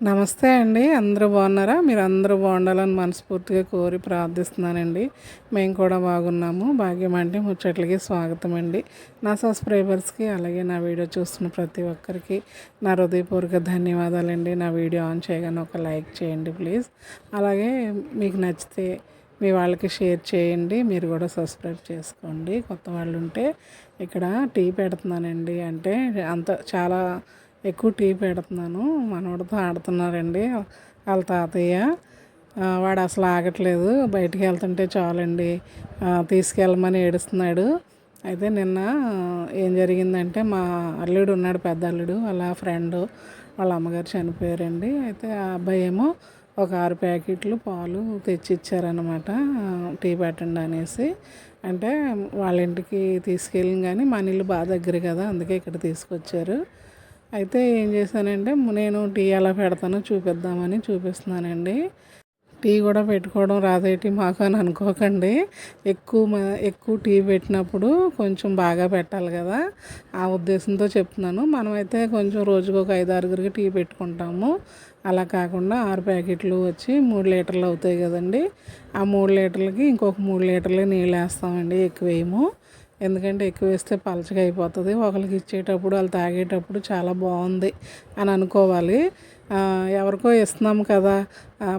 నమస్తే అండి. అందరూ బాగున్నారా? మీరు అందరూ బాగుండాలని మనస్ఫూర్తిగా కోరి ప్రార్థిస్తున్నానండి. మేము కూడా బాగున్నాము. భాగ్యం అంటే ముచ్చట్లకి స్వాగతం అండి. నా సబ్స్క్రైబర్స్కి అలాగే నా వీడియో చూస్తున్న ప్రతి ఒక్కరికి నా హృదయపూర్వక ధన్యవాదాలండి. నా వీడియో ఆన్ చేయగానే ఒక లైక్ చేయండి ప్లీజ్. అలాగే మీకు నచ్చితే మీ వాళ్ళకి షేర్ చేయండి. మీరు కూడా సబ్స్క్రైబ్ చేసుకోండి. కొత్త వాళ్ళు ఉంటే ఇక్కడ టీ పెడుతున్నానండి. అంటే అంత చాలా ఎక్కువ టీ పెడుతున్నాను. మనోడితో ఆడుతున్నారండి. వాళ్ళ తాతయ్య. వాడు అసలు ఆగట్లేదు. బయటికి వెళ్తుంటే చాలండి. తీసుకెళ్ళమని ఏడుస్తున్నాడు. అయితే నిన్న ఏం జరిగిందంటే మా అల్లుడు ఉన్నాడు పెద్ద అల్లుడు. వాళ్ళ ఫ్రెండ్ వాళ్ళ అమ్మగారు చనిపోయారండి. అయితే ఆ అబ్బాయి ఏమో ఒక ఆరు ప్యాకెట్లు పాలు తెచ్చి ఇచ్చారనమాట టీ పెట్టండి అనేసి. అంటే వాళ్ళ ఇంటికి తీసుకెళ్ళి కానీ మన ఇల్లు బాగా దగ్గర కదా అందుకే ఇక్కడ తీసుకొచ్చారు. అయితే ఏం చేశానంటే నేను టీ ఎలా పెడతానో చూపిద్దామని చూపిస్తున్నానండి. టీ కూడా పెట్టుకోవడం రాదేటి మాకు అని అనుకోకండి. ఎక్కువ ఎక్కువ టీ పెట్టినప్పుడు కొంచెం బాగా పెట్టాలి కదా. ఆ ఉద్దేశంతో చెప్తున్నాను. మనమైతే కొంచెం రోజుకు ఒక ఐదు ఆరుగురికి టీ పెట్టుకుంటాము. అలా కాకుండా ఆరు ప్యాకెట్లు వచ్చి మూడు లీటర్లు అవుతాయి కదండి. ఆ మూడు లీటర్లకి ఇంకొక మూడు లీటర్లు నీళ్ళు వేస్తామండి ఎక్కువ ఎందుకంటే ఎక్కువ వేస్తే పలచగా అయిపోతుంది. ఒకరికి ఇచ్చేటప్పుడు వాళ్ళు తాగేటప్పుడు చాలా బాగుంది అని అనుకోవాలి. ఎవరికో ఇస్తున్నాం కదా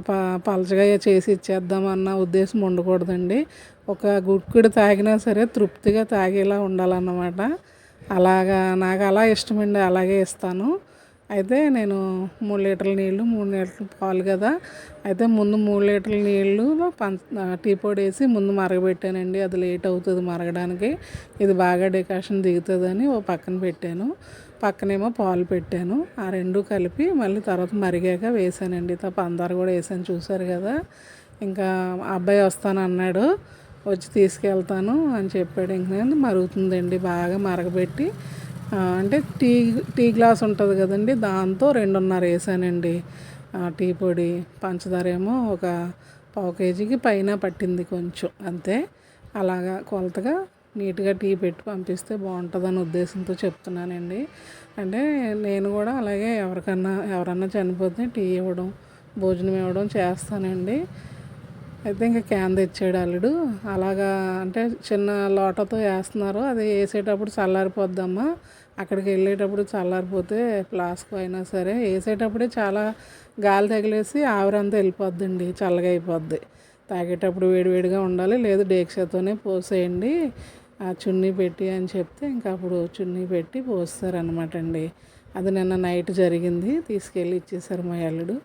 ప పలచగా చేసి ఇచ్చేద్దామన్న ఉద్దేశం ఉండకూడదండి. ఒక గుడ్కుడు తాగినా సరే తృప్తిగా తాగేలా ఉండాలన్నమాట. అలాగా నాకు అలా ఇష్టమండి అలాగే ఇస్తాను. అయితే నేను మూడు లీటర్ల నీళ్ళు మూడు లీటర్ల పాలు కదా. అయితే ముందు మూడు లీటర్ల నీళ్ళు పంచ టీ పొడి వేసి ముందు మరగబెట్టానండి. అది లేట్ అవుతుంది మరగడానికి. ఇది బాగా డికాషన్ దిగుతుందని ఓ పక్కన పెట్టాను. పక్కనేమో పాలు పెట్టాను. ఆ రెండు కలిపి మళ్ళీ తర్వాత మరిగాక వేసానండి. తప్ప కూడా వేసాను చూసారు కదా. ఇంకా అబ్బాయి వస్తాను అన్నాడు. వచ్చి తీసుకెళ్తాను అని చెప్పాడు. ఇంక మరుగుతుందండి. బాగా మరగబెట్టి అంటే టీ టీ గ్లాస్ ఉంటుంది కదండి దాంతో రెండున్నర వేసానండి. టీ పొడి పంచదార ఏమో ఒక పావు కేజీకి పైన పట్టింది కొంచెం అంతే. అలాగా కొలతగా నీట్గా టీ పెట్టి పంపిస్తే బాగుంటుందని ఉద్దేశంతో చెప్తున్నానండి. అంటే నేను కూడా అలాగే ఎవరికన్నా ఎవరన్నా చనిపోతే టీ ఇవ్వడం భోజనం ఇవ్వడం చేస్తానండి. అయితే ఇంకా క్యాన్ తెచ్చాడు అల్లుడు. అలాగా అంటే చిన్న లోటతో వేస్తున్నారు అది వేసేటప్పుడు చల్లారిపోద్దమ్మా. అక్కడికి వెళ్ళేటప్పుడు చల్లారిపోతే ఫ్లాస్క్ అయినా సరే వేసేటప్పుడే చాలా గాలి తగిలేసి ఆవిరంతా వెళ్ళిపోద్దండి చల్లగా అయిపోద్ది. తాగేటప్పుడు వేడివేడిగా ఉండాలి లేదు డేక్షతోనే పోసేయండి ఆ చున్నీ పెట్టి అని చెప్తే ఇంకా అప్పుడు చున్నీ పెట్టి పోస్తారనమాట అండి. అది నిన్న నైట్ జరిగింది తీసుకెళ్ళి ఇచ్చేసారు మా అల్లుడు.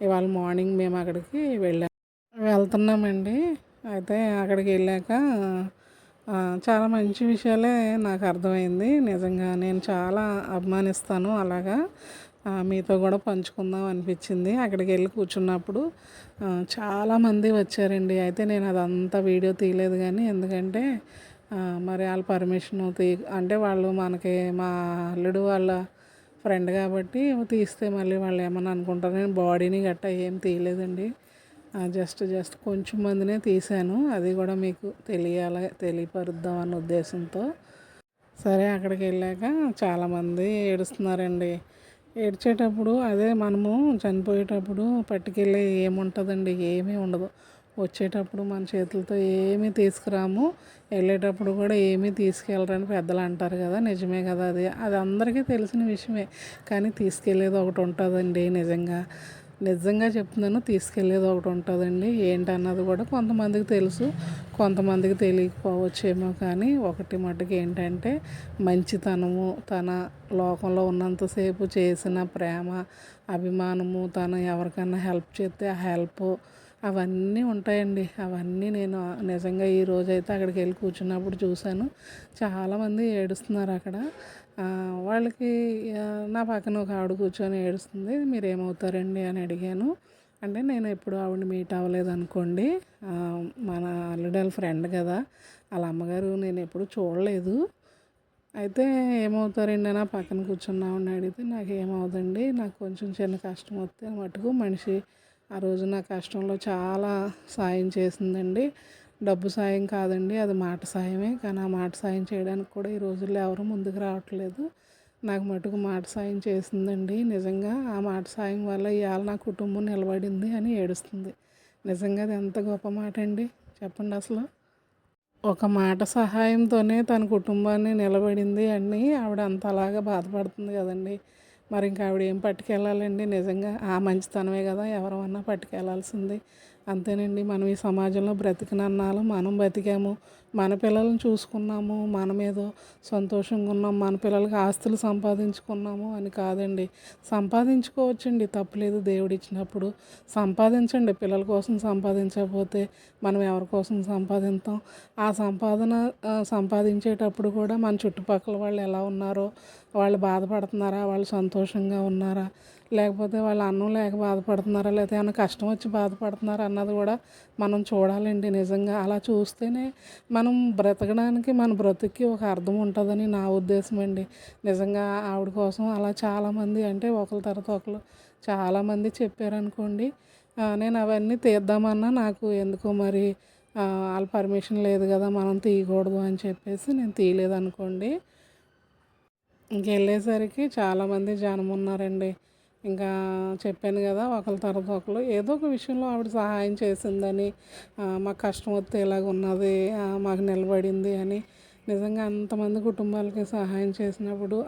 ఇవాళ మార్నింగ్ మేము అక్కడికి వెళ్ళాం. వెళ్తున్నామండి అయితే అక్కడికి వెళ్ళాక చాలా మంచి విషయాలే నాకు అర్థమైంది. నిజంగా నేను చాలా అభిమానిస్తాను అలాగా. మీతో కూడా పంచుకుందాం అనిపించింది. అక్కడికి వెళ్ళి కూర్చున్నప్పుడు చాలామంది వచ్చారండి. అయితే నేను అదంతా వీడియో తీయలేదు కానీ ఎందుకంటే మరి వాళ్ళ పర్మిషన్ తీ అంటే వాళ్ళు మనకి మా అల్లుడు వాళ్ళ ఫ్రెండ్ కాబట్టి తీస్తే మళ్ళీ వాళ్ళు ఏమన్నా అనుకుంటారు? నేను బాడీని గట్టా ఏం తీయలేదండి. జస్ట్ జస్ట్ కొంచెం మందినే తీశాను. అది కూడా మీకు తెలియాల తెలియపరుద్దాం అన్న ఉద్దేశంతో. సరే అక్కడికి వెళ్ళాక చాలామంది ఏడుస్తున్నారండి. ఏడ్చేటప్పుడు అదే మనము చనిపోయేటప్పుడు పట్టుకెళ్ళి ఏముంటుందండి? ఏమీ ఉండదు. వచ్చేటప్పుడు మన చేతులతో ఏమీ తీసుకురాము. వెళ్ళేటప్పుడు కూడా ఏమీ తీసుకెళ్ళరని పెద్దలు అంటారు కదా నిజమే కదా అది. అది అందరికీ తెలిసిన విషయమే. కానీ తీసుకెళ్ళేది ఒకటి ఉంటుందండి నిజంగా. నిజంగా చెప్తున్నాను తీసుకెళ్ళేది ఒకటి ఉంటుందండి. ఏంటన్నది కూడా కొంతమందికి తెలుసు కొంతమందికి తెలియకపోవచ్చేమో కానీ ఒకటి మటుకు ఏంటంటే మంచితనము తన లోకంలో ఉన్నంతసేపు చేసిన ప్రేమ అభిమానము తను ఎవరికైనా హెల్ప్ చేస్తే ఆ హెల్ప్ అవన్నీ ఉంటాయండి. అవన్నీ నేను నిజంగా ఈ రోజైతే అక్కడికి వెళ్ళి కూర్చున్నప్పుడు చూశాను. చాలామంది ఏడుస్తున్నారు అక్కడ. వాళ్ళకి నా పక్కన ఒక ఆవిడ కూర్చొని ఏడుస్తుంది మీరు ఏమవుతారండి అని అడిగాను. అంటే నేను ఎప్పుడు ఆవిడని మీట్ అవ్వలేదు అనుకోండి మన అల్లుడల్ ఫ్రెండ్ కదా వాళ్ళ అమ్మగారు నేను ఎప్పుడు చూడలేదు. అయితే ఏమవుతారండి నా పక్కన కూర్చున్నామని అడిగితే నాకు ఏమవుదండి నాకు కొంచెం చిన్న కష్టం వస్తే మటుకు మనిషి ఆ రోజు నా కష్టంలో చాలా సాయం చేసిందండి. డబ్బు సాయం కాదండి అది మాట సాయమే. కానీ ఆ మాట సాయం చేయడానికి కూడా ఈ రోజుల్లో ఎవరు ముందుకు రావట్లేదు. నాకు మటుకు మాట సాయం చేసిందండి. నిజంగా ఆ మాట సాయం వల్ల ఇవాళ నా కుటుంబం నిలబడింది అని ఏడుస్తుంది. నిజంగా అది ఎంత గొప్ప మాట అండి? చెప్పండి అసలు. ఒక మాట సహాయంతోనే తన కుటుంబాన్ని నిలబడింది అని ఆవిడ అంత అలాగా బాధపడుతుంది కదండి. మరి ఇంకా ఆవిడ ఏం పట్టుకెళ్ళాలండి? నిజంగా ఆ మంచితనమే కదా ఎవరమన్నా పట్టుకెళ్ళాల్సింది. అంతేనండి. మనం ఈ సమాజంలో బ్రతికినన్నాళ్ళు మనం బతికాము. మన పిల్లల్ని చూసుకున్నాము. మనమేదో సంతోషంగా ఉన్నాం. మన పిల్లలకి ఆస్తులు సంపాదించుకున్నాము అని కాదండి. సంపాదించుకోవచ్చండి. తప్పులేదు దేవుడు ఇచ్చినప్పుడు సంపాదించండి. పిల్లల కోసం సంపాదించకపోతే మనం ఎవరి కోసం సంపాదిస్తాం ఆ సంపాదన సంపాదించేటప్పుడు కూడా మన చుట్టుపక్కల వాళ్ళు ఎలా ఉన్నారో వాళ్ళు బాధపడుతున్నారా? వాళ్ళు సంతోషంగా ఉన్నారా? లేకపోతే వాళ్ళు అన్నం లేక బాధపడుతున్నారా లేకపోతే ఏమైనా కష్టం వచ్చి బాధపడుతున్నారా అన్నది కూడా మనం చూడాలండి నిజంగా. అలా చూస్తేనే మనం బ్రతకడానికి మన బ్రతుక్కి ఒక అర్థం ఉంటుందని నా ఉద్దేశం అండి. నిజంగా ఆవిడ కోసం అలా చాలామంది అంటే ఒకరి తర్వాత ఒకరు చాలామంది చెప్పారనుకోండి నేను అవన్నీ తీద్దామన్నా నాకు ఎందుకో మరి వాళ్ళ పర్మిషన్ లేదు కదా మనం తీయకూడదు అని చెప్పేసి నేను తీయలేదు అనుకోండి ఇంకెళ్ళేసరికి చాలామంది జనం ఉన్నారండి. ఇంకా చెప్పాను కదా ఒకరి తర్వాత ఒకరు ఏదో ఒక విషయంలో ఆవిడ సహాయం చేసిందని మాకు కష్టం వస్తే ఇలాగ ఉన్నది మాకు నిలబడింది అని నిజంగా అంతమంది కుటుంబాలకి సహాయం చేసినప్పుడు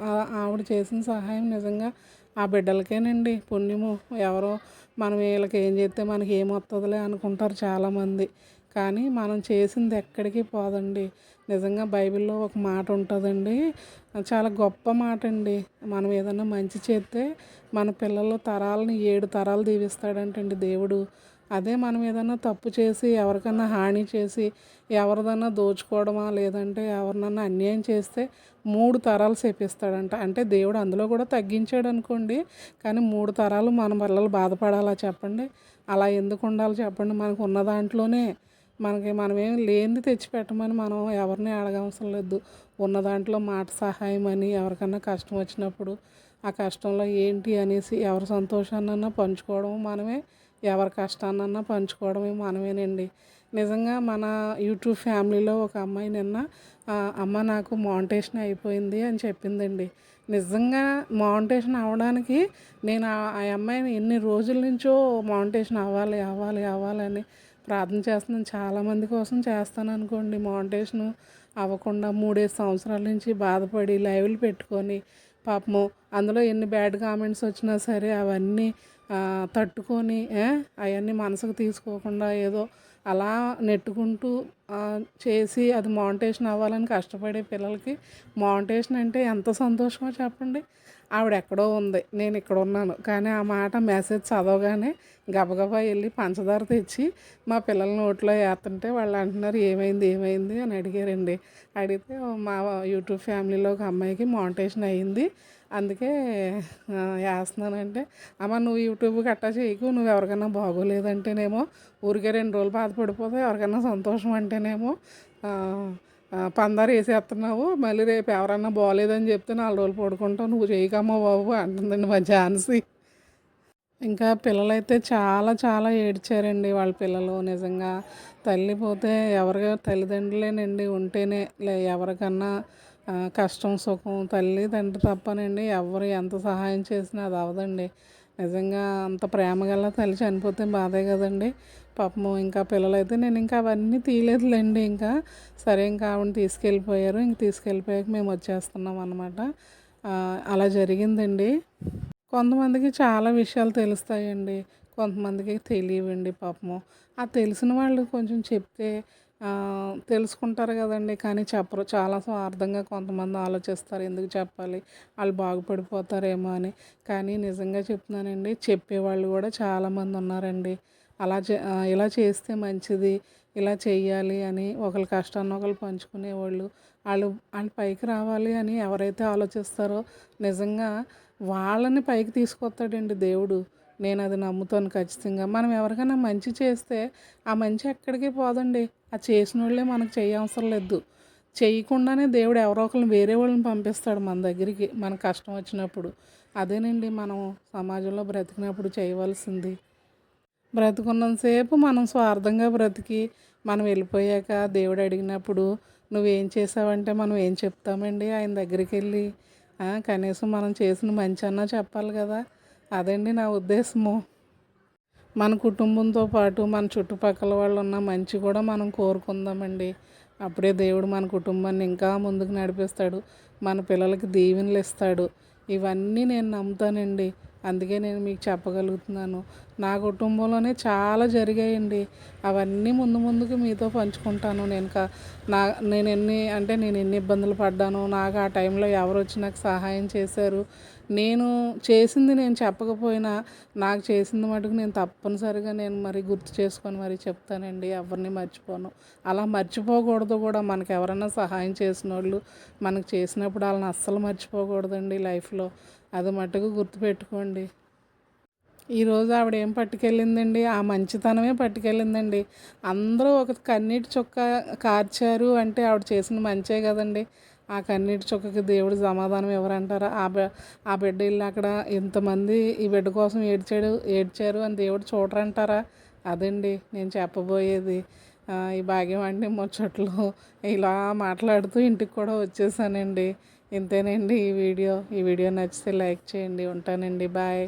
ఆవిడ చేసిన సహాయం నిజంగా ఆ బిడ్డలకేనండి. పుణ్యము ఎవరో మనం వీళ్ళకి ఏం చేస్తే మనకి ఏమొస్తుందిలే అనుకుంటారు చాలామంది. కానీ మనం చేసింది ఎక్కడికి పోదండి. నిజంగా బైబిల్లో ఒక మాట ఉంటుందండి. చాలా గొప్ప మాట అండి మనం ఏదన్నా మంచి చేస్తే మన పిల్లల తరాలని ఏడు తరాలు దీవిస్తాడంటండి దేవుడు. అదే మనం ఏదన్నా తప్పు చేసి ఎవరికన్నా హాని చేసి ఎవరిదన్నా దోచుకోవడమా లేదంటే ఎవరినన్నా అన్యాయం చేస్తే మూడు తరాలు చేపిస్తాడంట అంటే దేవుడు అందులో కూడా తగ్గించాడు అనుకోండి కానీ మూడు తరాలు మన పిల్లలు బాధపడాలా చెప్పండి? అలా ఎందుకు ఉండాలి చెప్పండి? మనకు ఉన్న దాంట్లోనే మనకి మనమేం లేనిది తెచ్చిపెట్టమని మనం ఎవరిని అడగవసరం లేదు. ఉన్న దాంట్లో మాట సహాయం అని ఎవరికన్నా కష్టం వచ్చినప్పుడు ఆ కష్టంలో ఏంటి అనేసి ఎవరి సంతోషాన్నన్నా పంచుకోవడం మనమే ఎవరి కష్టాన్నన్నా పంచుకోవడమే మనమేనండి. నిజంగా మన యూట్యూబ్ ఫ్యామిలీలో ఒక అమ్మాయి నిన్న అమ్మ నాకు మౌంటేషన్ అయిపోయింది అని చెప్పిందండి. నిజంగా మౌంటేషన్ అవ్వడానికి నేను ఆ అమ్మాయిని ఎన్ని రోజుల నుంచో మౌంటేషన్ అవ్వాలి అవ్వాలి అవ్వాలని ప్రార్థన చేస్తున్నాను. చాలామంది కోసం చేస్తాను అనుకోండి. మౌంటేషన్ అవ్వకుండా మూడేసి సంవత్సరాల నుంచి బాధపడి లైవ్లు పెట్టుకొని పాపము అందులో ఎన్ని బ్యాడ్ కామెంట్స్ వచ్చినా సరే అవన్నీ తట్టుకొని అవన్నీ మనసుకు తీసుకోకుండా ఏదో అలా నెట్టుకుంటూ చేసి అది మౌంటేషన్ అవ్వాలని కష్టపడే పిల్లలకి మౌంటేషన్ అంటే ఎంత సంతోషమో చెప్పండి. ఆవిడ ఎక్కడో ఉంది. నేను ఇక్కడ ఉన్నాను కానీ ఆ మాట మెసేజ్ చదవగానే గబగబా వెళ్ళి పంచదార తెచ్చి మా పిల్లల నోట్లో వేస్తుంటే వాళ్ళు అంటున్నారు ఏమైంది ఏమైంది? అని అడిగారండి. అడిగితే మా యూట్యూబ్ ఫ్యామిలీలో ఒక అమ్మాయికి మౌంటేషన్ అయ్యింది. అందుకే వేస్తున్నానంటే అమ్మ నువ్వు యూట్యూబ్ గట్టా చేయకు నువ్వు ఎవరికైనా బాగోలేదంటేనేమో ఊరికే రెండు రోజులు బాధపడిపోతే ఎవరికైనా సంతోషం అంటేనేమో పందారు వేసేస్తున్నావు మళ్ళీ రేపు ఎవరన్నా బాగోలేదని చెప్తే నాలుగు రోజులు పడుకుంటావు నువ్వు చేయకమ్మా బాబు అంటుందండి మా ఝాన్సీ. ఇంకా పిల్లలైతే చాలా చాలా ఏడ్చారండి వాళ్ళ పిల్లలు నిజంగా. తల్లి పోతే ఎవరి తల్లిదండ్రులేనండి ఉంటేనే లే ఎవరికన్నా కష్టం సుఖం తల్లి తండ్రి తప్పనండి ఎవరు ఎంత సహాయం చేసినా అది అవదండి నిజంగా అంత ప్రేమ గల తల్లి చనిపోతే బాధే కదండి. పాపము ఇంకా పిల్లలైతే నేను ఇంకా అవన్నీ తీయలేదులేండి. ఇంకా సరే ఇంకా ఆవిడని తీసుకెళ్ళిపోయారు. ఇంక తీసుకెళ్ళిపోయాక మేము వచ్చేస్తున్నాం అనమాట అలా జరిగిందండి. కొంతమందికి చాలా విషయాలు తెలుస్తాయండి. కొంతమందికి తెలియవండి పాపము. ఆ తెలిసిన వాళ్ళు కొంచెం చెప్తే తెలుసుకుంటారు కదండి. కానీ చెప్పరు. చాలా స్వార్థంగా కొంతమంది ఆలోచిస్తారు. ఎందుకు చెప్పాలి? వాళ్ళు బాగుపడిపోతారేమో అని. కానీ నిజంగా చెప్తున్నానండి చెప్పేవాళ్ళు కూడా చాలామంది ఉన్నారండి. అలా చే ఇలా చేస్తే మంచిది ఇలా చేయాలి అని ఒకరి కష్టాన్ని ఒకరు పంచుకునేవాళ్ళు. వాళ్ళు వాళ్ళు పైకి రావాలి అని ఎవరైతే ఆలోచిస్తారో నిజంగా వాళ్ళని పైకి తీసుకొస్తాడండి దేవుడు. నేను అది నమ్ముతాను ఖచ్చితంగా. మనం ఎవరికైనా మంచి చేస్తే ఆ మంచి ఎక్కడికి పోదండి. ఆ చేసిన వాళ్ళే మనకు చేయవసరం లేదు. చేయకుండానే దేవుడు ఎవరో ఒకరిని వేరే వాళ్ళని పంపిస్తాడు మన దగ్గరికి మన కష్టం వచ్చినప్పుడు. అదేనండి మనం సమాజంలో బ్రతికినప్పుడు చేయవలసింది. బ్రతుకున్నంతసేపు మనం స్వార్థంగా బ్రతికి మనం వెళ్ళిపోయాక దేవుడు అడిగినప్పుడు నువ్వేం చేసావంటే మనం ఏం చెప్తామండి ఆయన దగ్గరికి వెళ్ళి? కనీసం మనం చేసిన మంచి అన్నా చెప్పాలి కదా? అదండి నా ఉద్దేశము. మన కుటుంబంతో పాటు మన చుట్టుపక్కల వాళ్ళు ఉన్న మంచి కూడా మనం కోరుకుందామండి. అప్పుడే దేవుడు మన కుటుంబాన్ని ఇంకా ముందుకు నడిపిస్తాడు. మన పిల్లలకి దీవెనలు ఇస్తాడు. ఇవన్నీ నేను నమ్ముతానండి. అందుకే నేను మీకు చెప్పగలుగుతున్నాను. నా కుటుంబంలోనే చాలా జరిగాయండి. అవన్నీ ముందు ముందుకు మీతో పంచుకుంటాను. నేను కా నా నేను ఎన్ని అంటే నేను ఎన్ని ఇబ్బందులు పడ్డాను నాకు ఆ టైంలో ఎవరు వచ్చి నాకు సహాయం చేశారు. నేను చేసింది నేను చెప్పకపోయినా నాకు చేసింది మటుకు నేను తప్పనిసరిగా నేను మరి గుర్తు చేసుకొని మరి చెప్తానండి ఎవరిని మర్చిపోను. అలా మర్చిపోకూడదు కూడా మనకు ఎవరైనా సహాయం చేసిన వాళ్ళు మనకు చేసినప్పుడు వాళ్ళని అస్సలు మర్చిపోకూడదండి లైఫ్లో. అది మటుకు గుర్తుపెట్టుకోండి. ఈరోజు ఆవిడ ఏం పట్టుకెళ్ళిందండి? ఆ మంచితనమే పట్టుకెళ్ళిందండి. అందరూ ఒక కన్నీటి చుక్క కార్చారు అంటే ఆవిడ చేసిన మంచే కదండి. ఆ కన్నీటి చుక్కకి దేవుడు సమాధానం ఎవరంటారా? ఆ బి ఆ బిడ్డ ఇల్లు అక్కడ ఇంతమంది ఈ బిడ్డ కోసం ఏడ్చాడు ఏడ్చారు అని దేవుడు చూడరంటారా? అదండి నేను చెప్పబోయేది. ఈ భాగ్యం అంటే ముచ్చట్లు ఇలా మాట్లాడుతూ ఇంటికి కూడా వచ్చేసానండి. ఇంతేనండి ఈ వీడియో. ఈ వీడియో నచ్చితే లైక్ చేయండి. ఉంటానండి. బాయ్.